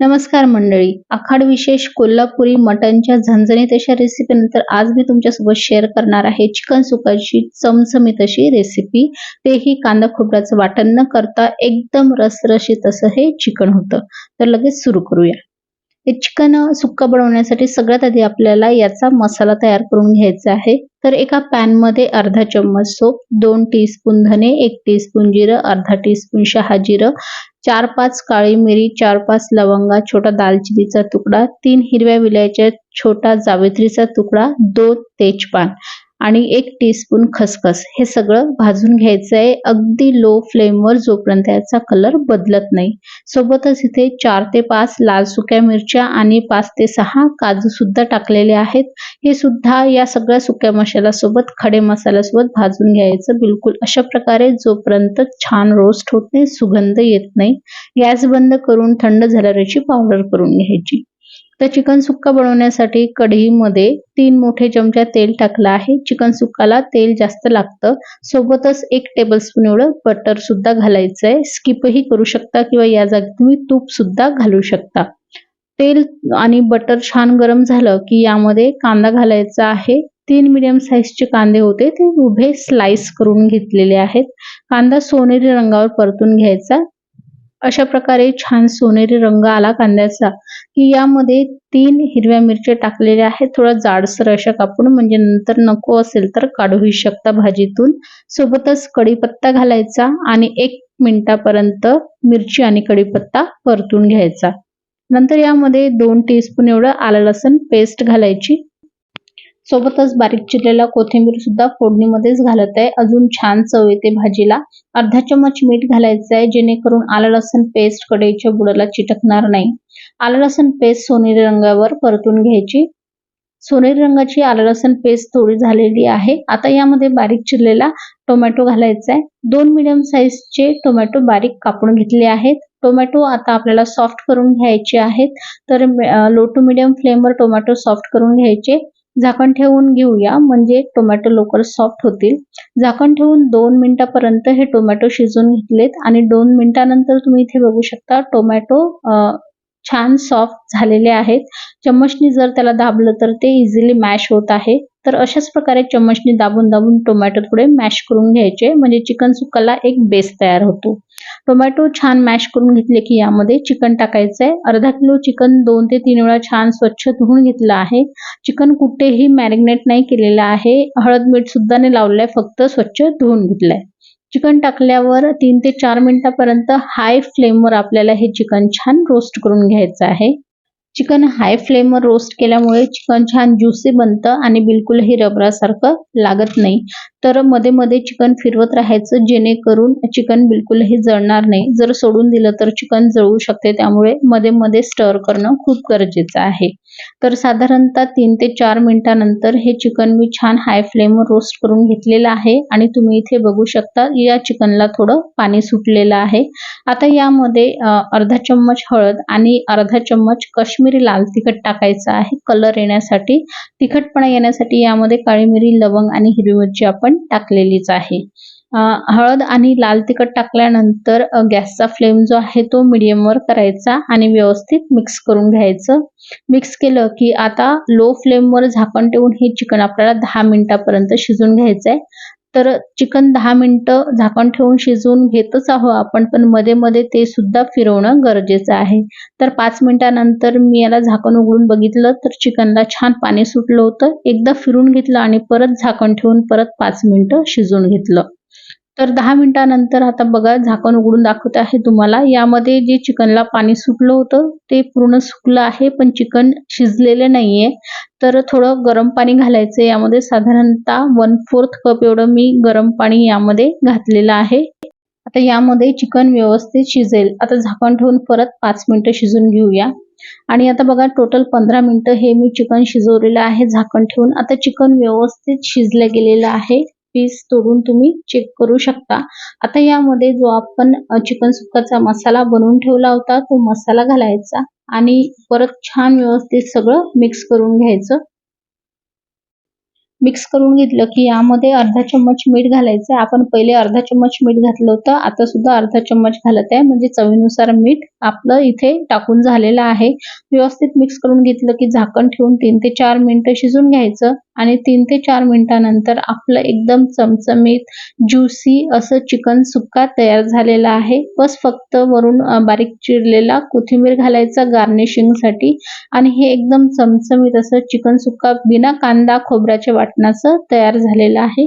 नमस्कार मंडळी. आखाड विशेष कोल्हापुरी मटनच्या झणझणीत अशा रेसिपी नंतर आज मी तुमच्यासोबत शेअर करणार आहे. चिकन सुकाची चमचमीत अशी रेसिपी तेही कांदा खोबऱ्याचं वाटण न करता एकदम रसरशीत असं हे चिकन होतं. तर लगेच सुरू करूया. हे चिकन सुक्का बनवण्यासाठी सगळ्यात आधी आपल्याला याचा मसाला तयार करून घ्यायचा आहे. तर एका पॅनमध्ये अर्धा चम्मच सोप दोन टीस्पून धने एक टीस्पून जिरं अर्धा टीस्पून शहा जिरं चार पाच काळी मिरी चार पाच लवंगा छोटा दालचिनीचा तुकडा तीन हिरव्या विलायच्या छोटा जावेत्रीचा तुकडा दोन तेजपान. आणि एक टीस्पून खसखस. हे सगळं भाजून घ्यायचं आहे अगदी लो फ्लेमवर जोपर्यंत याचा कलर बदलत नाही. सोबतच इथे चार ते पाच लाल सुक्या मिरच्या आणि पाच ते सहा काजू सुद्धा टाकलेले आहेत. हे सुद्धा या सगळ्या सुक्या मसाल्यासोबत खडे मसाल्यासोबत भाजून घ्यायचं बिलकुल अशा प्रकारे जोपर्यंत छान रोस्ट होत नाही सुगंध येत नाही. गॅस बंद करून थंड झाल्याची पावडर करून घ्यायची. तर चिकन सुक्का बनवण्यासाठी कढईमध्ये तीन मोठे चमचा तेल टाकलं आहे. चिकन सुक्काला तेल जास्त लागतं. सोबतच एक टेबलस्पून एवढं बटर सुद्धा घालायचं आहे. स्किपही करू शकता किंवा या जागी तुम्ही तूप सुद्धा घालू शकता. तेल आणि बटर छान गरम झालं की यामध्ये कांदा घालायचा आहे. तीन मिडियम साईजचे कांदे होते. ते उभे स्लाइस करून घेतलेले आहेत. कांदा सोनेरी रंगावर परतून घ्यायचा. अशा प्रकारे छान सोनेरी रंग आला कांद्याचा की यामध्ये तीन हिरव्या मिरच्या टाकलेल्या आहेत. थोडा जाडसर अशा कापून म्हणजे नंतर नको असेल तर काढूही शकता भाजीतून. सोबतच कढीपत्ता घालायचा आणि एक मिनिटापर्यंत मिरची आणि कढीपत्ता परतून घ्यायचा. नंतर यामध्ये दोन टीस्पून एवढं आलं लसूण पेस्ट घालायची. सोबतच बारीक चिरलेला कोथिंबीर सुद्धा फोडणीमध्येच घालत आहे. अजून छान चव येते भाजीला. अर्धा चमच मीठ घालायचं आहे जेणेकरून आलं लसण पेस्ट कढईच्या बुडाला चिटकणार नाही. आलं लसण पेस्ट सोनेरी रंगावर परतून घ्यायची. सोनेरी रंगाची आलं लसण पेस्ट थोडी झालेली आहे. आता यामध्ये बारीक चिरलेला टोमॅटो घालायचा आहे. दोन मिडियम साईजचे टोमॅटो बारीक कापून घेतले आहेत. टोमॅटो आता आपल्याला सॉफ्ट करून घ्यायचे आहेत. तर लो टू मिडियम फ्लेमवर टोमॅटो सॉफ्ट करून घ्यायचे. झाकण ठेवून घेऊया. म्हणजे टोमॅटो लवकर सॉफ्ट होतील. झाकण ठेवून दोन मिनिटापर्यंत हे टोमॅटो शिजवून घेतलेत. आणि दोन मिनिटानंतर तुम्ही इथे बघू शकता टोमॅटो छान सॉफ्ट झालेले आहेत. चम्मचनी जर त्याला दाबलं तर ते इझिली मॅश होत आहे. तर अशाच प्रकारे चम्मचने दाबून दाबून टोमॅटो थोडे मॅश करून घ्यायचे. म्हणजे चिकन सुक्काला एक बेस तयार होतो. टोमॅटो छान मॅश करून घेतले की यामध्ये चिकन टाकायचं आहे अर्धा किलो चिकन दोन ते तीन वेळा छान स्वच्छ धुवून घेतलं आहे. चिकन कुठेही मॅरिनेट नाही केलेलं आहे. हळद मीठ सुद्धा नाही लावलंय. फक्त स्वच्छ धुवून घेतलंय. चिकन टाकल्यावर तीन ते चार मिनिटापर्यंत हाय फ्लेमवर आपल्याला हे चिकन छान रोस्ट करून घ्यायचं आहे. चिकन हाय फ्लेमवर रोस्ट केल्यामुळे चिकन छान ज्युसी बनतं आणि बिलकुलही रबरासारखं लागत नाही. तर मध्ये मध्ये चिकन फिरवत राहायचं जेणेकरून चिकन बिलकुलही जळणार नाही. जर सोडून दिलं तर चिकन जळू शकते. त्यामुळे मध्ये मध्ये स्टर करणं खूप गरजेचं आहे. तर साधारणतः तीन ते चार मिनिटानंतर हे चिकन मी छान हाय फ्लेमवर रोस्ट करून घेतलेलं आहे आणि तुम्ही इथे बघू शकता या चिकनला थोडं पाणी सुटलेलं आहे. आता यामध्ये अर्धा चम्मच हळद आणि अर्धा चम्मच काश्मीरी लाल तिखट टाकायचं आहे. कलर येण्यासाठी तिखटपणा येण्यासाठी यामध्ये काळी मिरी लवंग आणि हिरवी मिरची आपण टाकलेलीच आहे. हळद आणि लाल तिखट टाकल्यानंतर गॅसचा फ्लेम जो आहे तो मिडियमवर करायचा आणि व्यवस्थित मिक्स करून घ्यायचं. मिक्स केलं की आता लो फ्लेमवर झाकण ठेवून हे चिकन आपल्याला दहा मिनिटापर्यंत शिजून घ्यायचं आहे तर चिकन दहा मिनटं झाकण ठेवून शिजवून घेतच आहो आपण पण मध्ये मध्ये ते सुद्धा फिरवणं गरजेचं आहे. तर पाच मिनिटानंतर मी याला झाकण उघडून बघितलं तर चिकनला छान पाणी सुटलं होतं. एकदा फिरून घेतलं आणि परत झाकण ठेवून परत पाच मिनिटं शिजवून घेतलं. तर दहा मिनिटानंतर आता बघा झाकण उघडून दाखवत आहे तुम्हाला. यामध्ये जे चिकनला पाणी सुटलं होतं ते पूर्ण सुकलं आहे पण चिकन शिजलेलं नाहीये. तर थोडं गरम पाणी घालायचं यामध्ये. साधारणतः वन फोर्थ कप एवढं मी गरम पाणी यामध्ये घातलेलं आहे. आता यामध्ये चिकन व्यवस्थित शिजेल. आता झाकण ठेवून परत पाच मिनिटं शिजून घेऊया. आणि आता बघा टोटल पंधरा मिनिटं हे मी चिकन शिजवलेलं आहे झाकण ठेवून. आता चिकन व्यवस्थित शिजलं गेलेलं आहे. पीस तोडून तुम्ही चेक करू शकता. आता यामध्ये जो आपण चिकन सुक्काचा मसाला बनवून ठेवला होता तो मसाला घालायचा आणि परत छान व्यवस्थित सगळं मिक्स करून घ्यायचं. मिक्स करून घेतलं की यामध्ये अर्धा चम्मच मीठ घालायचं आपण पहिले अर्धा चम्मच मीठ घातलं होतं. आता सुद्धा अर्धा चम्मच घालत आहे. म्हणजे चवीनुसार मीठ आपलं इथे टाकून झालेलं आहे. व्यवस्थित मिक्स करून घेतलं की झाकण ठेवून तीन ते चार मिनिटं शिजून घ्यायचं. आणि तीन ते चार मिनिटानंतर आपलं एकदम चमचमीत ज्युसी असं चिकन सुक्का तयार झालेला आहे. बस फक्त वरून बारीक चिरलेला कोथिंबीर घालायचा गार्निशिंगसाठी आणि हे एकदम चमचमीत असं चिकन सुक्का बिना कांदा खोबऱ्याच्या वाटणाचं तयार झालेलं आहे.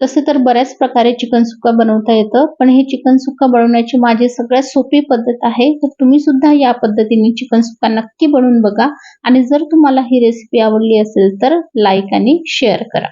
तसे तर बऱ्याच प्रकारे चिकन सुक्का बनवता येतं पण हे चिकन सुक्का बनवण्याची माझी सगळ्यात सोपी पद्धत आहे. तर तुम्ही सुद्धा या पद्धतीने चिकन सुक्का नक्की बनवून बघा. आणि जर तुम्हाला ही रेसिपी आवडली असेल तर लाईक आणि शेअर करा.